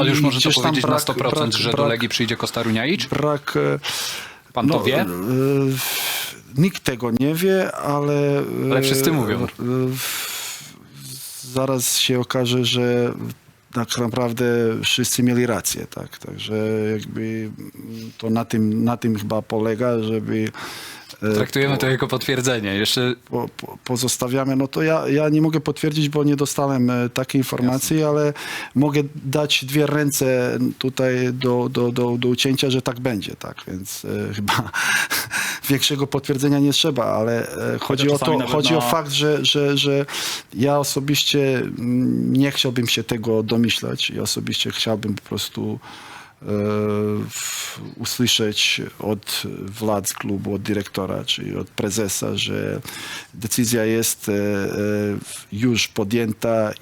Ale już może to powiedzieć brak, na 100%, brak, że do brak, Legii przyjdzie Kostaruniaić? brak e, Pan to wie? e, nikt tego nie wie, ale... Ale wszyscy mówią. e, zaraz się okaże, że tak naprawdę wszyscy mieli rację, tak? Także jakby to na tym, na tym chyba polega, żeby... Traktujemy to jako potwierdzenie. Jeszcze po, po, pozostawiamy, no to ja, ja nie mogę potwierdzić, bo nie dostałem e, takiej informacji, ale mogę dać dwie ręce tutaj do, do, do, do ucięcia, że tak będzie, tak, więc e, chyba większego potwierdzenia nie trzeba, ale e, chodzi o to, chodzi o na- fakt, że, że, że ja osobiście mm, nie chciałbym się tego domyślać. I osobiście chciałbym po prostu usłyszeć od władz klubu, od dyrektora, czyli od prezesa, że decyzja jest e, e, już podjęta